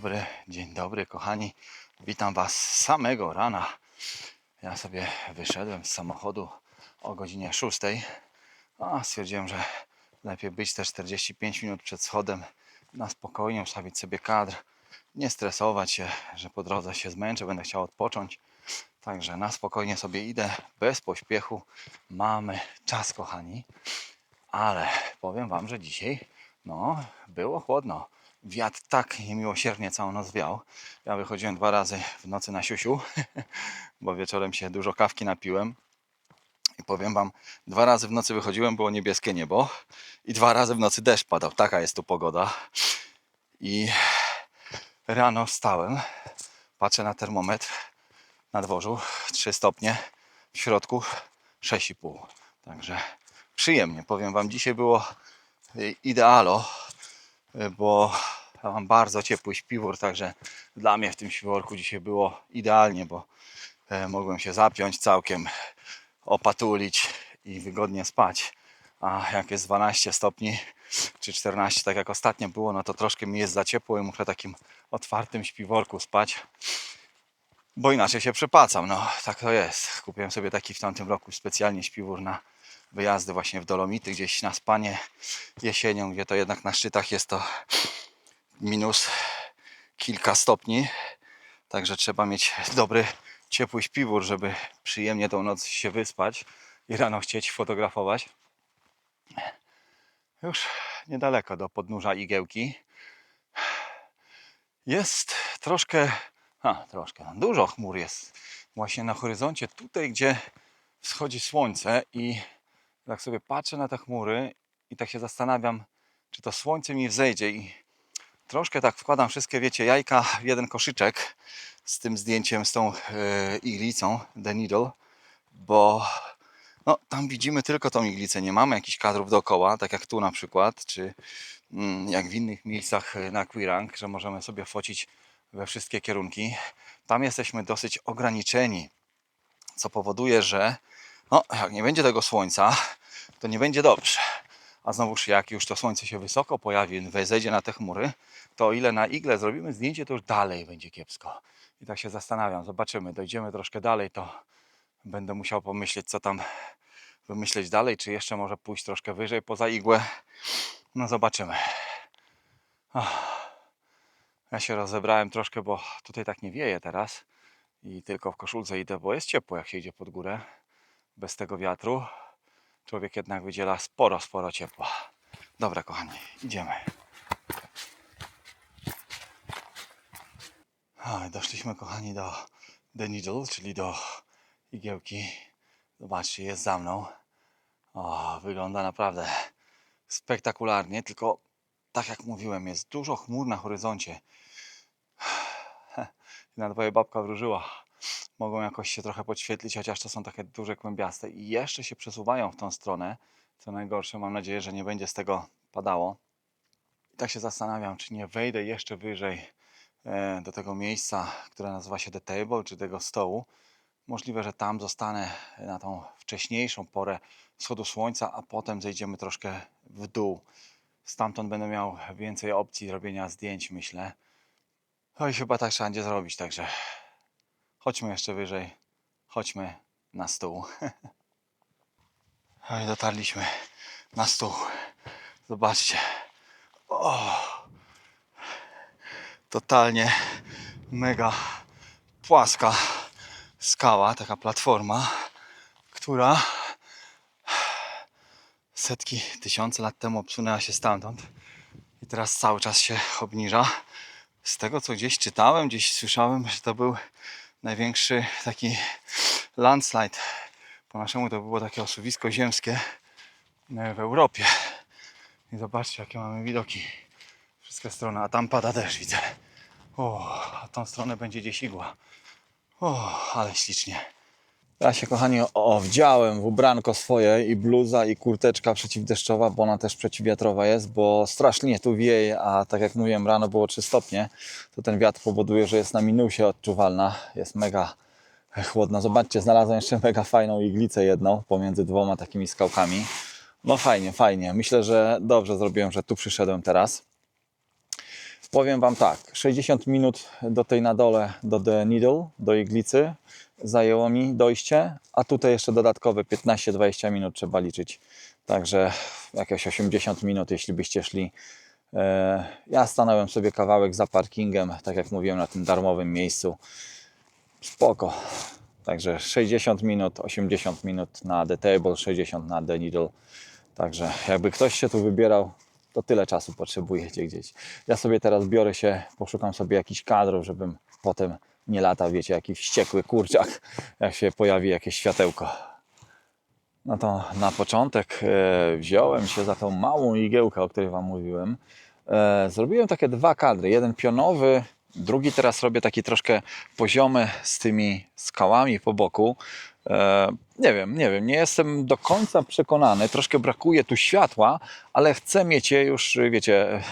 dobry, dzień dobry, kochani. Witam Was samego rana. Ja sobie wyszedłem z samochodu o godzinie 6. A stwierdziłem, że lepiej być te 45 minut przed schodem na spokojnie, ustawić sobie kadr, nie stresować się, że po drodze się zmęczę, będę chciał odpocząć. Także na spokojnie sobie idę, bez pośpiechu. Mamy czas, kochani. Ale powiem Wam, że dzisiaj no, było chłodno. Wiatr tak niemiłosiernie całą noc wiał. Ja wychodziłem dwa razy w nocy na siusiu, bo wieczorem się dużo kawki napiłem. I powiem Wam, dwa razy w nocy wychodziłem, było niebieskie niebo i dwa razy w nocy deszcz padał. Taka jest tu pogoda. I rano wstałem, patrzę na termometr na dworzu 3 stopnie, w środku 6,5. Także przyjemnie. Powiem Wam, dzisiaj było y, idealo, y, bo ja mam bardzo ciepły śpiwór, także dla mnie w tym śpiworku dzisiaj było idealnie, bo e, mogłem się zapiąć całkiem, opatulić i wygodnie spać. A jak jest 12 stopni czy 14, tak jak ostatnio było, no to troszkę mi jest za ciepło i muszę takim otwartym śpiworku spać bo inaczej się przepacam. No, tak to jest. Kupiłem sobie taki w tamtym roku specjalnie śpiwór na wyjazdy właśnie w Dolomity, gdzieś na spanie jesienią, gdzie to jednak na szczytach jest to minus kilka stopni. Także trzeba mieć dobry, ciepły śpiwór, żeby przyjemnie tą noc się wyspać i rano chcieć fotografować. Już niedaleko do podnóża igiełki. Jest troszkę a, troszkę. no, Dużo chmur jest właśnie na horyzoncie, tutaj gdzie wschodzi słońce i tak sobie patrzę na te chmury i tak się zastanawiam, czy to słońce mi wzejdzie i troszkę tak wkładam wszystkie, wiecie, jajka w jeden koszyczek z tym zdjęciem, z tą e, iglicą The Needle, bo no, tam widzimy tylko tą iglicę, nie mamy jakichś kadrów dookoła, tak jak tu na przykład, czy mm, jak w innych miejscach e, na Quirang, że możemy sobie focić we wszystkie kierunki. Tam jesteśmy dosyć ograniczeni, co powoduje, że no, jak nie będzie tego słońca, to nie będzie dobrze. A znowuż jak już to słońce się wysoko pojawi, wezejdzie na te chmury, to o ile na igle zrobimy zdjęcie, to już dalej będzie kiepsko. I tak się zastanawiam, zobaczymy, dojdziemy troszkę dalej, to będę musiał pomyśleć, co tam wymyśleć dalej, czy jeszcze może pójść troszkę wyżej poza igłę. No zobaczymy. Ach. Ja się rozebrałem troszkę, bo tutaj tak nie wieje teraz i tylko w koszulce idę, bo jest ciepło jak się idzie pod górę. Bez tego wiatru człowiek jednak wydziela sporo, sporo ciepła. Dobra kochani, idziemy. Doszliśmy kochani do The Needle, czyli do igiełki. Zobaczcie, jest za mną. O, wygląda naprawdę spektakularnie, tylko tak jak mówiłem, jest dużo chmur na horyzoncie. Na twoja babka wróżyła. Mogą jakoś się trochę podświetlić, chociaż to są takie duże kłębiaste i jeszcze się przesuwają w tą stronę. Co najgorsze, mam nadzieję, że nie będzie z tego padało. I tak się zastanawiam, czy nie wejdę jeszcze wyżej e, do tego miejsca, które nazywa się The Table, czy tego stołu. Możliwe, że tam zostanę na tą wcześniejszą porę wschodu słońca, a potem zejdziemy troszkę w dół. Stamtąd będę miał więcej opcji robienia zdjęć, myślę. No i chyba tak trzeba będzie zrobić, także chodźmy jeszcze wyżej. Chodźmy na stół. I dotarliśmy na stół. Zobaczcie. O! Totalnie mega płaska skała, taka platforma, która setki, tysiące lat temu obsunęła się stamtąd i teraz cały czas się obniża. Z tego co gdzieś czytałem, gdzieś słyszałem, że to był największy taki landslide. Po naszemu to było takie osuwisko ziemskie e, w Europie. I zobaczcie jakie mamy widoki. Wszystkie strony, a tam pada deszcz widzę. O, a tą stronę będzie gdzieś igła. O, ale ślicznie. Ja się kochani owdziałem w ubranko swoje i bluza i kurteczka przeciwdeszczowa, bo ona też przeciwwiatrowa jest, bo strasznie tu wieje, a tak jak mówiłem rano było 3 stopnie, to ten wiatr powoduje, że jest na minusie odczuwalna, jest mega chłodno. Zobaczcie, znalazłem jeszcze mega fajną iglicę jedną pomiędzy dwoma takimi skałkami. No fajnie, fajnie. Myślę, że dobrze zrobiłem, że tu przyszedłem teraz. Powiem Wam tak, 60 minut do tej na dole, do The Needle, do iglicy zajęło mi dojście, a tutaj jeszcze dodatkowe 15-20 minut trzeba liczyć. Także jakieś 80 minut, jeśli byście szli. E, Ja stanąłem sobie kawałek za parkingiem, tak jak mówiłem, na tym darmowym miejscu. Spoko. Także 60 minut, 80 minut na The Table, 60 na The Needle. Także jakby ktoś się tu wybierał, to tyle czasu potrzebujecie gdzieś. Ja sobie teraz biorę się, poszukam sobie jakichś kadrów, żebym potem nie lata, wiecie, jakiś wściekły kurczak, jak się pojawi jakieś światełko. No to na początek e, wziąłem się za tą małą igiełkę, o której Wam mówiłem. E, zrobiłem takie dwa kadry. Jeden pionowy, drugi teraz robię taki troszkę poziomy z tymi skałami po boku. E, nie wiem, nie wiem, nie jestem do końca przekonany. Troszkę brakuje tu światła, ale chcę mieć je już, wiecie,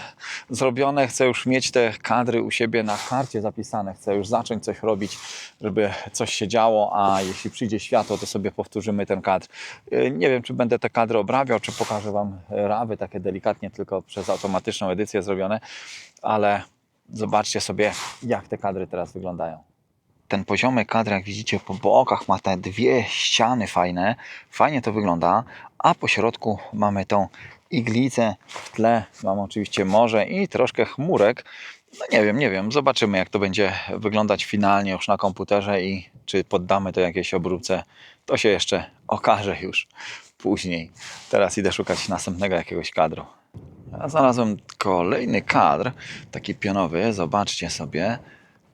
zrobione. Chcę już mieć te kadry u siebie na karcie zapisane. Chcę już zacząć coś robić, żeby coś się działo, a jeśli przyjdzie światło, to sobie powtórzymy ten kadr. E, Nie wiem, czy będę te kadry obrabiał, czy pokażę Wam rawy takie delikatnie, tylko przez automatyczną edycję zrobione, ale zobaczcie sobie, jak te kadry teraz wyglądają ten poziomy kadr, jak widzicie po bokach, ma te dwie ściany fajne, fajnie to wygląda, a po środku mamy tą iglicę, w tle mamy oczywiście morze i troszkę chmurek. No nie wiem, nie wiem, zobaczymy jak to będzie wyglądać finalnie już na komputerze i czy poddamy to jakiejś obróbce, to się jeszcze okaże już później. Teraz idę szukać następnego jakiegoś kadru. Ja znalazłem kolejny kadr, taki pionowy, zobaczcie sobie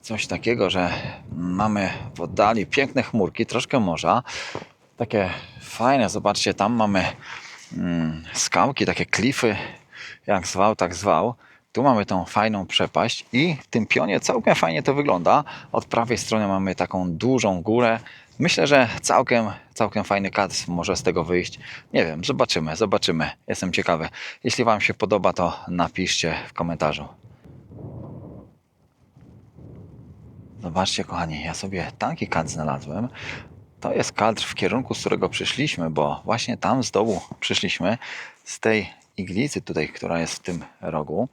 coś takiego, że mamy w oddali piękne chmurki, troszkę morza. Takie fajne, zobaczcie, tam mamy mm, skałki, takie klify, jak zwał, tak zwał. Tu mamy tą fajną przepaść i w tym pionie całkiem fajnie to wygląda. Od prawej strony mamy taką dużą górę. Myślę, że całkiem, całkiem fajny kadr może z tego wyjść. Nie wiem, zobaczymy, zobaczymy. Jestem ciekawy. Jeśli Wam się podoba, to napiszcie w komentarzu. Zobaczcie, kochani, ja sobie taki kadr znalazłem. To jest kadr w kierunku, z którego przyszliśmy, bo właśnie tam z dołu przyszliśmy, z tej iglicy tutaj, która jest w tym rogu.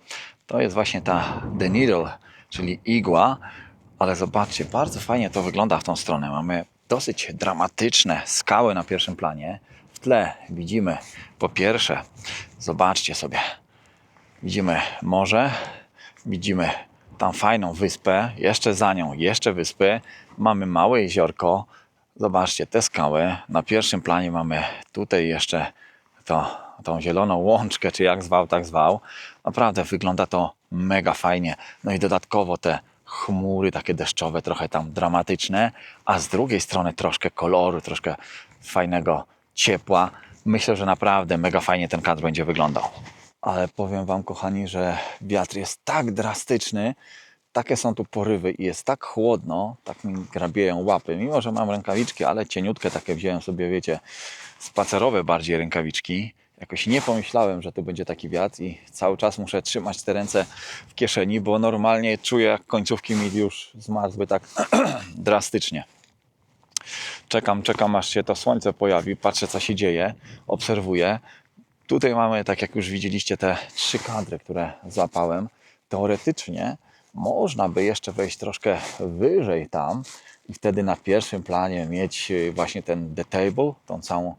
To jest właśnie ta The Needle, czyli igła, ale zobaczcie, bardzo fajnie to wygląda w tą stronę. Mamy dosyć dramatyczne skały na pierwszym planie. W tle widzimy po pierwsze, zobaczcie sobie, widzimy morze, widzimy tam fajną wyspę, jeszcze za nią jeszcze wyspy, mamy małe jeziorko, zobaczcie te skały, na pierwszym planie mamy tutaj jeszcze to, tą zieloną łączkę, czy jak zwał, tak zwał, naprawdę wygląda to mega fajnie, no i dodatkowo te chmury takie deszczowe, trochę tam dramatyczne, a z drugiej strony troszkę koloru, troszkę fajnego ciepła, myślę, że naprawdę mega fajnie ten kadr będzie wyglądał. Ale powiem Wam, kochani, że wiatr jest tak drastyczny, takie są tu porywy i jest tak chłodno, tak mi grabieją łapy. Mimo, że mam rękawiczki, ale cieniutkie takie wziąłem sobie, wiecie, spacerowe bardziej rękawiczki. Jakoś nie pomyślałem, że tu będzie taki wiatr i cały czas muszę trzymać te ręce w kieszeni, bo normalnie czuję, jak końcówki mi już zmarzły tak drastycznie. Czekam, czekam, aż się to słońce pojawi, patrzę, co się dzieje, obserwuję. Tutaj mamy, tak jak już widzieliście, te trzy kadry, które złapałem. Teoretycznie można by jeszcze wejść troszkę wyżej tam i wtedy na pierwszym planie mieć y, właśnie ten the table, tą całą,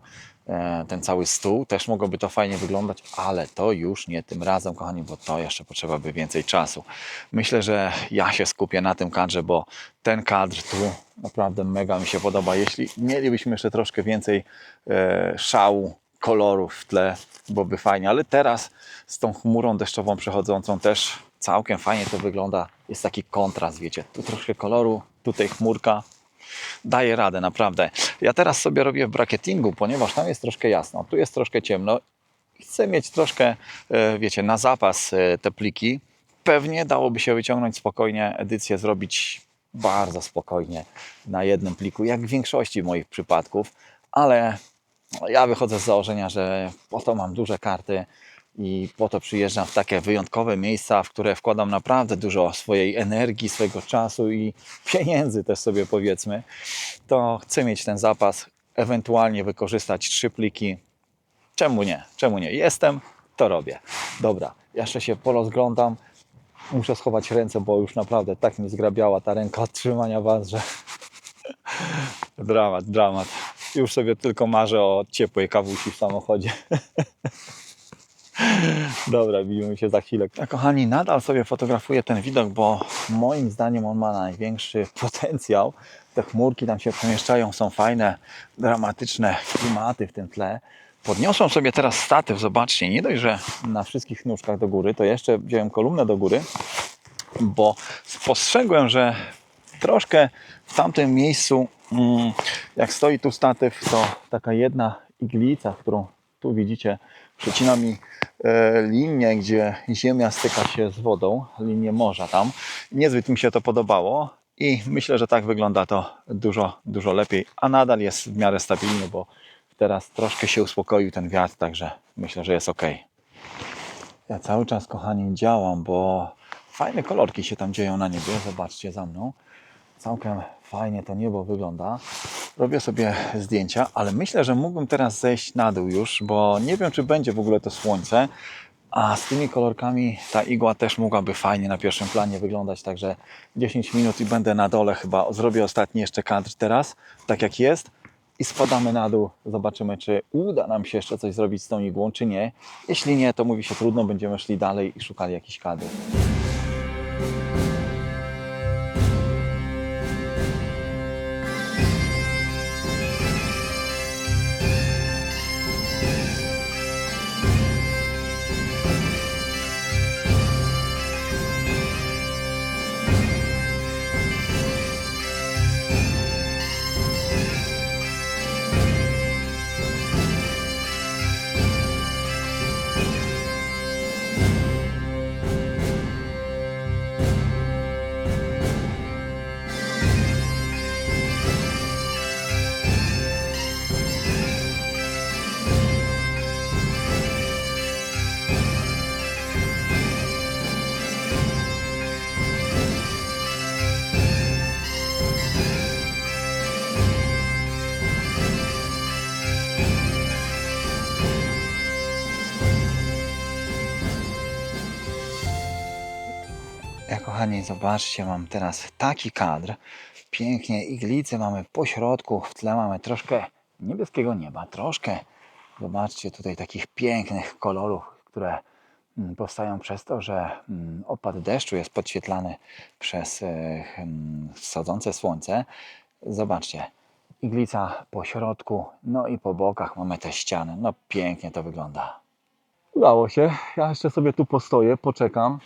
e, ten cały stół. Też mogłoby to fajnie wyglądać, ale to już nie tym razem, kochani, bo to jeszcze potrzeba by więcej czasu. Myślę, że ja się skupię na tym kadrze, bo ten kadr tu naprawdę mega mi się podoba. Jeśli mielibyśmy jeszcze troszkę więcej e, szału, kolorów w tle, byłoby fajnie, ale teraz z tą chmurą deszczową przechodzącą też całkiem fajnie to wygląda. Jest taki kontrast, wiecie, tu troszkę koloru, tutaj chmurka. Daje radę, naprawdę. Ja teraz sobie robię w bracketingu, ponieważ tam jest troszkę jasno, tu jest troszkę ciemno. Chcę mieć troszkę, e, wiecie, na zapas e, te pliki. Pewnie dałoby się wyciągnąć spokojnie, edycję zrobić bardzo spokojnie na jednym pliku, jak w większości moich przypadków, ale ja wychodzę z założenia, że po to mam duże karty i po to przyjeżdżam w takie wyjątkowe miejsca, w które wkładam naprawdę dużo swojej energii, swojego czasu i pieniędzy też sobie powiedzmy, to chcę mieć ten zapas, ewentualnie wykorzystać trzy pliki. Czemu nie? Czemu nie? Jestem, to robię. Dobra, jeszcze się porozglądam. Muszę schować ręce, bo już naprawdę tak mi zgrabiała ta ręka od trzymania was, że dramat, dramat. Już sobie tylko marzę o ciepłej kawusi w samochodzie. Dobra, widzimy się za chwilę. Ja, kochani, nadal sobie fotografuję ten widok, bo moim zdaniem on ma największy potencjał. Te chmurki tam się przemieszczają, są fajne, dramatyczne klimaty w tym tle. Podniosłem sobie teraz statyw, zobaczcie, nie dość, że na wszystkich nóżkach do góry, to jeszcze wziąłem kolumnę do góry, bo spostrzegłem, że troszkę w tamtym miejscu, mm, jak stoi tu statyw, to taka jedna iglica, którą tu widzicie, przecina mi e, linię, gdzie ziemia styka się z wodą, linię morza tam. Niezbyt mi się to podobało i myślę, że tak wygląda to dużo, dużo lepiej, a nadal jest w miarę stabilny, bo teraz troszkę się uspokoił ten wiatr, także myślę, że jest ok. Ja cały czas, kochani, działam, bo fajne kolorki się tam dzieją na niebie. Zobaczcie za mną. Całkiem fajnie to niebo wygląda. Robię sobie zdjęcia, ale myślę, że mógłbym teraz zejść na dół już, bo nie wiem, czy będzie w ogóle to słońce. A z tymi kolorkami ta igła też mogłaby fajnie na pierwszym planie wyglądać. Także 10 minut i będę na dole chyba. Zrobię ostatni jeszcze kadr teraz, tak jak jest. I spadamy na dół. Zobaczymy, czy uda nam się jeszcze coś zrobić z tą igłą, czy nie. Jeśli nie, to mówi się trudno. Będziemy szli dalej i szukali jakichś kadr. Ja kochani, zobaczcie, mam teraz taki kadr. Pięknie iglice mamy po środku, w tle mamy troszkę niebieskiego nieba, troszkę. Zobaczcie tutaj takich pięknych kolorów, które mm, powstają przez to, że mm, opad deszczu jest podświetlany przez e, mm, wschodzące słońce. Zobaczcie, iglica po środku, no i po bokach mamy te ściany. No pięknie to wygląda. Udało się. Ja jeszcze sobie tu postoję, poczekam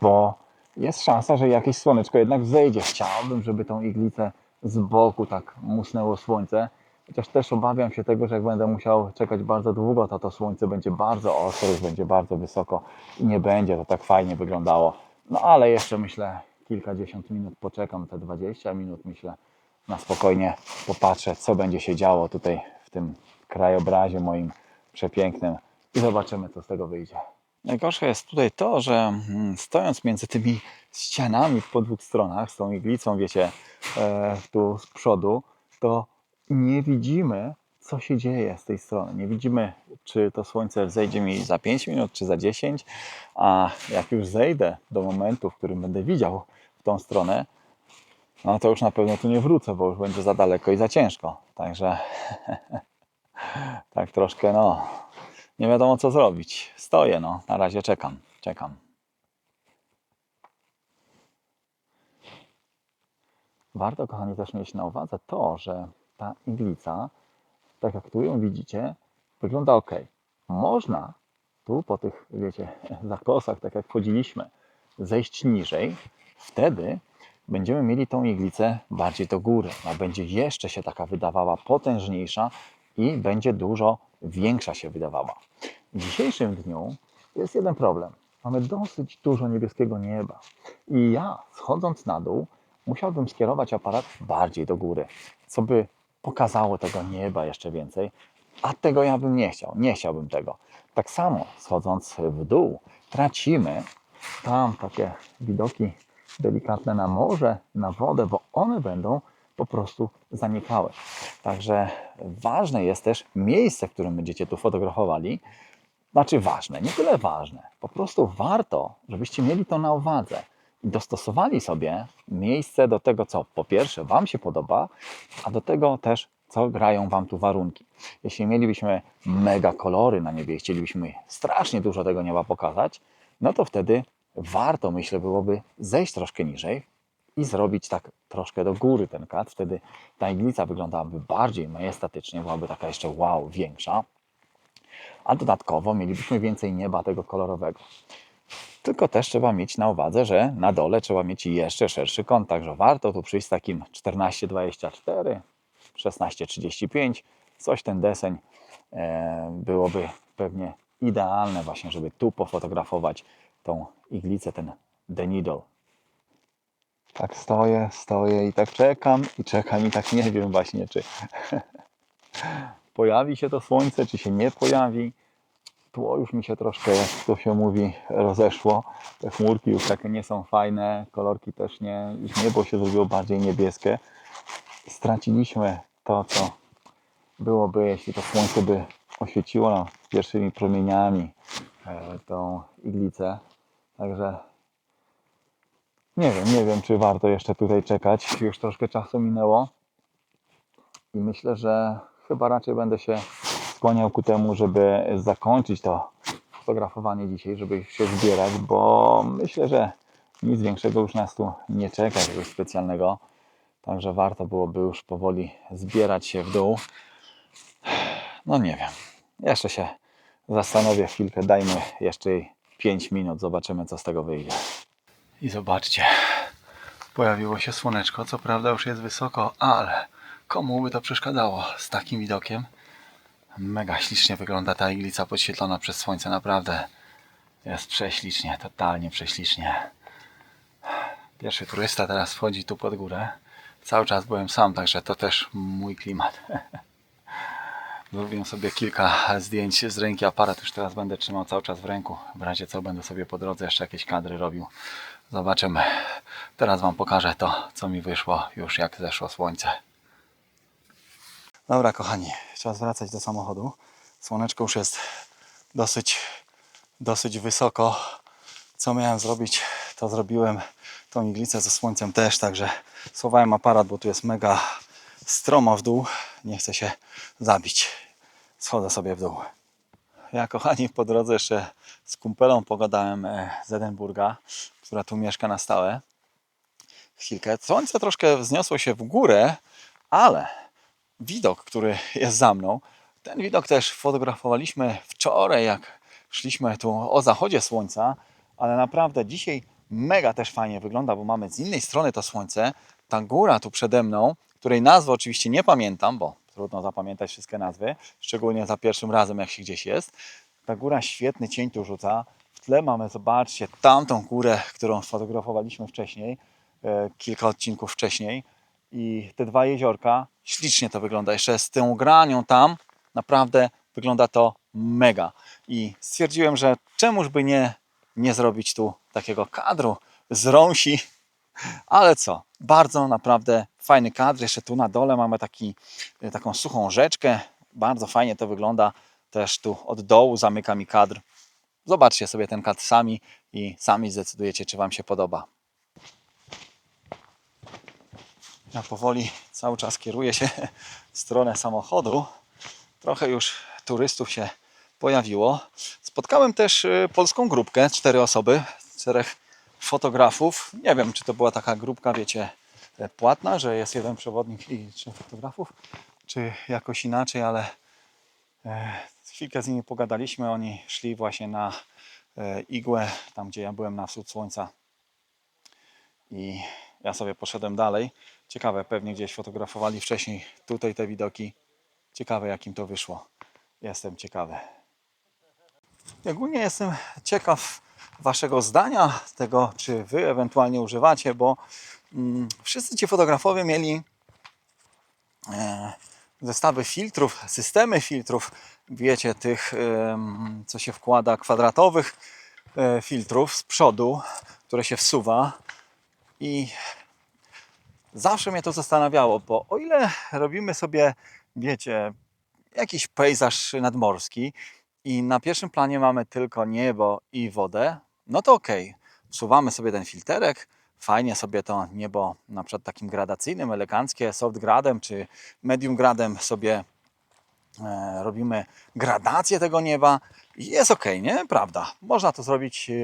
bo jest szansa, że jakieś słoneczko jednak wzejdzie. Chciałbym, żeby tą iglicę z boku tak musnęło słońce. Chociaż też obawiam się tego, że jak będę musiał czekać bardzo długo, to to słońce będzie bardzo ostre, już będzie bardzo wysoko i nie będzie to tak fajnie wyglądało. No ale jeszcze myślę kilkadziesiąt minut poczekam, te 20 minut myślę na spokojnie popatrzę, co będzie się działo tutaj w tym krajobrazie moim przepięknym i zobaczymy, co z tego wyjdzie. Najgorsze jest tutaj to, że mm, stojąc między tymi ścianami po dwóch stronach, z tą iglicą, wiecie, e, tu z przodu, to nie widzimy, co się dzieje z tej strony. Nie widzimy, czy to słońce zejdzie mi za 5 minut, czy za 10, a jak już zejdę do momentu, w którym będę widział w tą stronę, no to już na pewno tu nie wrócę, bo już będzie za daleko i za ciężko. Także tak troszkę, no, nie wiadomo co zrobić. Stoję, no, na razie czekam, czekam. Warto, kochani, też mieć na uwadze to, że ta iglica, tak jak tu ją widzicie, wygląda ok. Można tu po tych, wiecie, zakosach, tak jak wchodziliśmy, zejść niżej. Wtedy będziemy mieli tą iglicę bardziej do góry. Ona będzie jeszcze się taka wydawała potężniejsza i będzie dużo większa się wydawała. W dzisiejszym dniu jest jeden problem. Mamy dosyć dużo niebieskiego nieba. I ja, schodząc na dół, musiałbym skierować aparat bardziej do góry, co by pokazało tego nieba jeszcze więcej. A tego ja bym nie chciał. Nie chciałbym tego. Tak samo, schodząc w dół, tracimy tam takie widoki delikatne na morze, na wodę, bo one będą po prostu zanikały. Także ważne jest też miejsce, w którym będziecie tu fotografowali, znaczy ważne, nie tyle ważne. Po prostu warto, żebyście mieli to na uwadze i dostosowali sobie miejsce do tego, co po pierwsze Wam się podoba, a do tego też, co grają Wam tu warunki. Jeśli mielibyśmy mega kolory na niebie chcielibyśmy strasznie dużo tego nieba pokazać, no to wtedy warto, myślę, byłoby zejść troszkę niżej i zrobić tak troszkę do góry ten kadr. Wtedy ta iglica wyglądałaby bardziej majestatycznie, byłaby taka jeszcze wow, większa. A dodatkowo mielibyśmy więcej nieba tego kolorowego. Tylko też trzeba mieć na uwadze, że na dole trzeba mieć jeszcze szerszy kąt, także warto tu przyjść z takim 14-24, 16-35, coś ten deseń e, byłoby pewnie idealne właśnie, żeby tu pofotografować tą iglicę, ten Needle. Tak stoję, stoję i tak czekam i czekam i tak nie wiem właśnie, czy pojawi się to słońce, czy się nie pojawi. Tło już mi się troszkę, jak to się mówi, rozeszło. Te chmurki już takie nie są fajne, kolorki też nie. Już niebo się zrobiło bardziej niebieskie. Straciliśmy to, co byłoby, jeśli to słońce by oświeciło nam pierwszymi promieniami e, tą iglicę. Także nie wiem, nie wiem, czy warto jeszcze tutaj czekać. Już troszkę czasu minęło. I myślę, że chyba raczej będę się skłaniał ku temu, żeby zakończyć to fotografowanie dzisiaj, żeby się zbierać, bo myślę, że nic większego już nas tu nie czeka, czegoś specjalnego. Także warto byłoby już powoli zbierać się w dół. No nie wiem. Jeszcze się zastanowię chwilkę. Dajmy jeszcze jej 5 minut. Zobaczymy, co z tego wyjdzie. I zobaczcie. Pojawiło się słoneczko. Co prawda już jest wysoko, ale komu by to przeszkadzało z takim widokiem? Mega ślicznie wygląda ta iglica podświetlona przez słońce. Naprawdę jest prześlicznie, totalnie prześlicznie. Pierwszy turysta teraz wchodzi tu pod górę. Cały czas byłem sam, także to też mój klimat. Zrobiłem sobie kilka zdjęć z ręki. Aparat już teraz będę trzymał cały czas w ręku. W razie co będę sobie po drodze jeszcze jakieś kadry robił. Zobaczymy. Teraz Wam pokażę to, co mi wyszło już jak zeszło słońce. Dobra, kochani, czas wracać do samochodu. Słoneczko już jest dosyć, dosyć wysoko. Co miałem zrobić, to zrobiłem. Tą iglicę ze słońcem też, także schowałem aparat, bo tu jest mega stromo w dół. Nie chcę się zabić. Schodzę sobie w dół. Ja, kochani, po drodze jeszcze z kumpelą pogadałem e, z Edynburga, która tu mieszka na stałe. Chwilkę. Słońce troszkę wzniosło się w górę, ale widok, który jest za mną, ten widok też fotografowaliśmy wczoraj, jak szliśmy tu o zachodzie słońca, ale naprawdę dzisiaj mega też fajnie wygląda, bo mamy z innej strony to słońce, ta góra tu przede mną, której nazwy oczywiście nie pamiętam, bo trudno zapamiętać wszystkie nazwy, szczególnie za pierwszym razem, jak się gdzieś jest. Ta góra świetny cień tu rzuca. Tle mamy, zobaczcie, tamtą górę, którą sfotografowaliśmy wcześniej, e, kilka odcinków wcześniej. I te dwa jeziorka, ślicznie to wygląda. Jeszcze z tą granią tam, naprawdę wygląda to mega. I stwierdziłem, że czemuż by nie, nie zrobić tu takiego kadru z rąsi, ale co, bardzo naprawdę fajny kadr. Jeszcze tu na dole mamy taki, e, taką suchą rzeczkę. Bardzo fajnie to wygląda. Też tu od dołu zamyka mi kadr. Zobaczcie sobie ten kadr sami i sami zdecydujecie, czy Wam się podoba. Ja powoli cały czas kieruję się w stronę samochodu. Trochę już turystów się pojawiło. Spotkałem też y, polską grupkę, cztery osoby, czterech fotografów. Nie wiem, czy to była taka grupka, wiecie, e, płatna, że jest jeden przewodnik i trzech fotografów, czy jakoś inaczej, ale e, chwilkę z nimi pogadaliśmy. Oni szli właśnie na e, igłę, tam gdzie ja byłem na wschód słońca i ja sobie poszedłem dalej. Ciekawe, pewnie gdzieś fotografowali wcześniej tutaj te widoki. Ciekawe, jakim to wyszło. Jestem ciekawy. Ogólnie jestem ciekaw Waszego zdania, tego, czy Wy ewentualnie używacie, bo mm, wszyscy ci fotografowie mieli e, zestawy filtrów, systemy filtrów, wiecie, tych, co się wkłada, kwadratowych e, filtrów z przodu, które się wsuwa. I zawsze mnie to zastanawiało, bo o ile robimy sobie, wiecie, jakiś pejzaż nadmorski i na pierwszym planie mamy tylko niebo i wodę, no to okej, wsuwamy sobie ten filterek, fajnie sobie to niebo na przykład takim gradacyjnym, eleganckie, soft gradem czy medium gradem sobie robimy gradację tego nieba i jest ok, nie? Prawda. Można to zrobić e,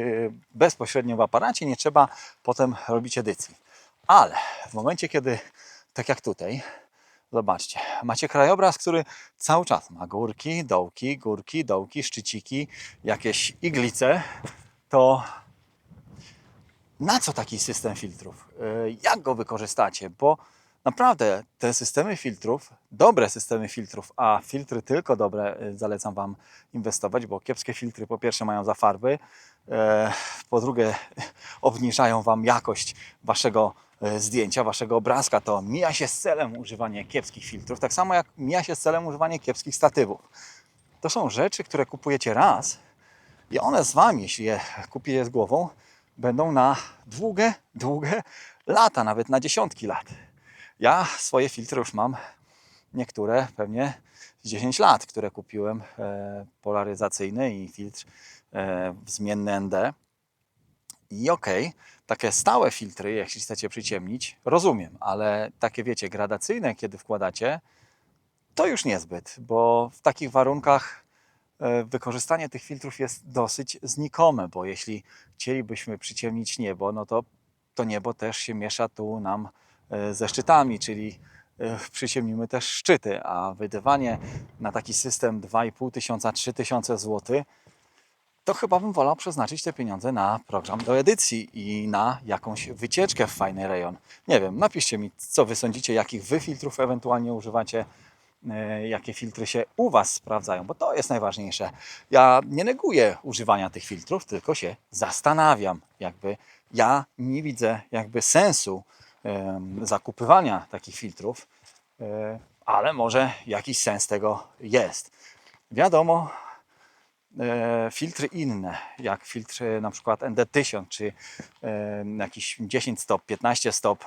bezpośrednio w aparacie, nie trzeba potem robić edycji. Ale w momencie, kiedy, tak jak tutaj, zobaczcie, macie krajobraz, który cały czas ma górki, dołki, górki, dołki, szczyciki, jakieś iglice, to na co taki system filtrów? E, Jak go wykorzystacie? Bo naprawdę te systemy filtrów, dobre systemy filtrów, a filtry tylko dobre e, zalecam Wam inwestować, bo kiepskie filtry po pierwsze mają za farby, e, po drugie obniżają Wam jakość Waszego e, zdjęcia, Waszego obrazka. To mija się z celem używanie kiepskich filtrów, tak samo jak mija się z celem używanie kiepskich statywów. To są rzeczy, które kupujecie raz i one z Wami, jeśli je kupicie z głową, będą na długie, długie lata, nawet na dziesiątki lat. Ja swoje filtry już mam, niektóre pewnie z 10 lat, które kupiłem, e, polaryzacyjny i filtr e, zmienny ND. I okej, takie stałe filtry, jeśli chcecie przyciemnić, rozumiem, ale takie wiecie, gradacyjne, kiedy wkładacie, to już niezbyt, bo w takich warunkach e, wykorzystanie tych filtrów jest dosyć znikome, bo jeśli chcielibyśmy przyciemnić niebo, no to to niebo też się miesza tu nam ze szczytami, czyli e, przyciemnimy też szczyty, a wydawanie na taki system 2,5 tysiąca, 3 tysiące złotych, to chyba bym wolał przeznaczyć te pieniądze na program do edycji i na jakąś wycieczkę w fajny rejon. Nie wiem, napiszcie mi, co wy sądzicie, jakich wy filtrów ewentualnie używacie, e, jakie filtry się u was sprawdzają, bo to jest najważniejsze. Ja nie neguję używania tych filtrów, tylko się zastanawiam, jakby ja nie widzę jakby sensu zakupywania takich filtrów, ale może jakiś sens tego jest. Wiadomo, filtry inne, jak filtr na przykład ND1000, czy jakiś 10 stop, 15 stop,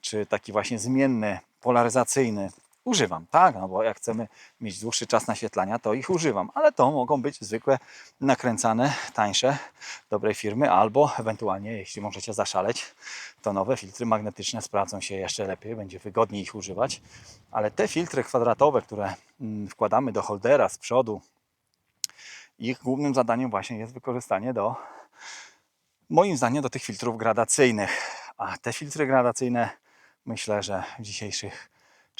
czy taki właśnie zmienny, polaryzacyjny, używam, tak, no bo jak chcemy mieć dłuższy czas naświetlania, to ich używam, ale to mogą być zwykłe, nakręcane, tańsze, dobrej firmy, albo ewentualnie, jeśli możecie zaszaleć, to nowe filtry magnetyczne sprawdzą się jeszcze lepiej, będzie wygodniej ich używać, ale te filtry kwadratowe, które mm, wkładamy do holdera z przodu, ich głównym zadaniem właśnie jest wykorzystanie do, moim zdaniem, do tych filtrów gradacyjnych. A te filtry gradacyjne myślę, że w dzisiejszych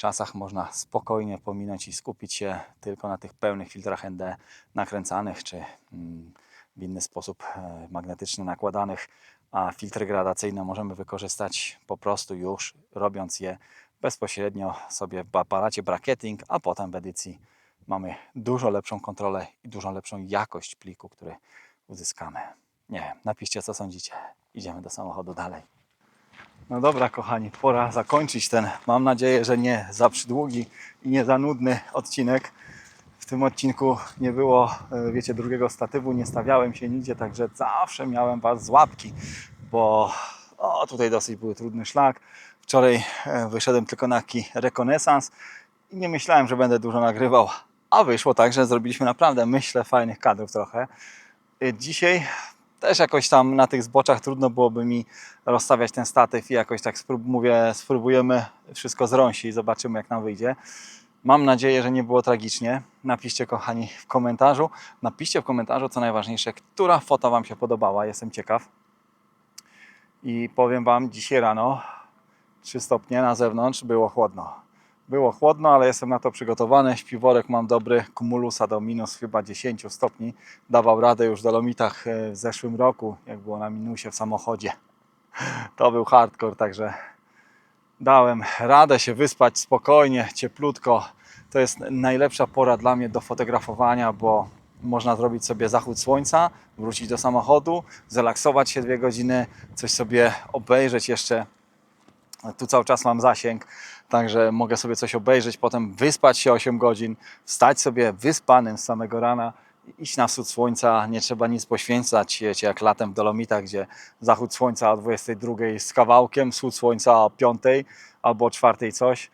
czasach można spokojnie pominąć i skupić się tylko na tych pełnych filtrach ND nakręcanych czy mm, w inny sposób e, magnetyczny nakładanych, a filtry gradacyjne możemy wykorzystać po prostu już robiąc je bezpośrednio sobie w aparacie bracketing, a potem w edycji mamy dużo lepszą kontrolę i dużo lepszą jakość pliku, który uzyskamy. Nie wiem, napiszcie co sądzicie. Idziemy do samochodu dalej. No dobra, kochani, pora zakończyć ten, mam nadzieję, że nie za przydługi i nie za nudny odcinek. W tym odcinku nie było, e, wiecie, drugiego statywu, nie stawiałem się nigdzie, także zawsze miałem Was z łapki, bo o, tutaj dosyć był trudny szlak. Wczoraj e, wyszedłem tylko na taki rekonesans i nie myślałem, że będę dużo nagrywał, a wyszło tak, że zrobiliśmy naprawdę, myślę, fajnych kadrów trochę. E, Dzisiaj też jakoś tam na tych zboczach trudno byłoby mi rozstawiać ten statyw i jakoś tak sprób, mówię, spróbujemy wszystko zrosić i zobaczymy jak nam wyjdzie. Mam nadzieję, że nie było tragicznie. Napiszcie kochani w komentarzu. Napiszcie w komentarzu co najważniejsze, która foto Wam się podobała. Jestem ciekaw. I powiem Wam, dzisiaj rano 3 stopnie na zewnątrz, było chłodno. Było chłodno, ale jestem na to przygotowany. Śpiworek mam dobry, kumulusa do minus chyba 10 stopni. Dawał radę już w Dolomitach e, w zeszłym roku, jak było na minusie w samochodzie. To był hardcore, także dałem radę się wyspać spokojnie, cieplutko. To jest najlepsza pora dla mnie do fotografowania, bo można zrobić sobie zachód słońca, wrócić do samochodu, zrelaksować się dwie godziny, coś sobie obejrzeć jeszcze. Tu cały czas mam zasięg, także mogę sobie coś obejrzeć, potem wyspać się 8 godzin, wstać sobie wyspanym z samego rana, iść na wschód słońca, nie trzeba nic poświęcać, wiecie, jak latem w Dolomitach, gdzie zachód słońca o 22 z kawałkiem, wschód słońca o 5 albo o 4 coś.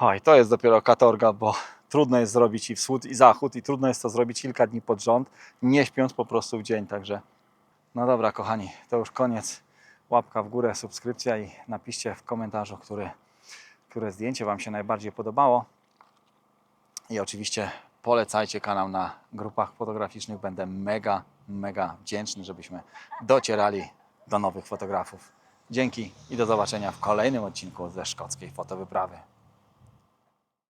Oj, to jest dopiero katorga, bo trudno jest zrobić i wschód, i zachód, i trudno jest to zrobić kilka dni pod rząd, nie śpiąc po prostu w dzień. Także, no dobra, kochani, to już koniec. Łapka w górę, subskrypcja i napiszcie w komentarzu, który, które zdjęcie Wam się najbardziej podobało. I oczywiście polecajcie kanał na grupach fotograficznych. Będę mega, mega wdzięczny, żebyśmy docierali do nowych fotografów. Dzięki i do zobaczenia w kolejnym odcinku ze szkockiej fotowyprawy.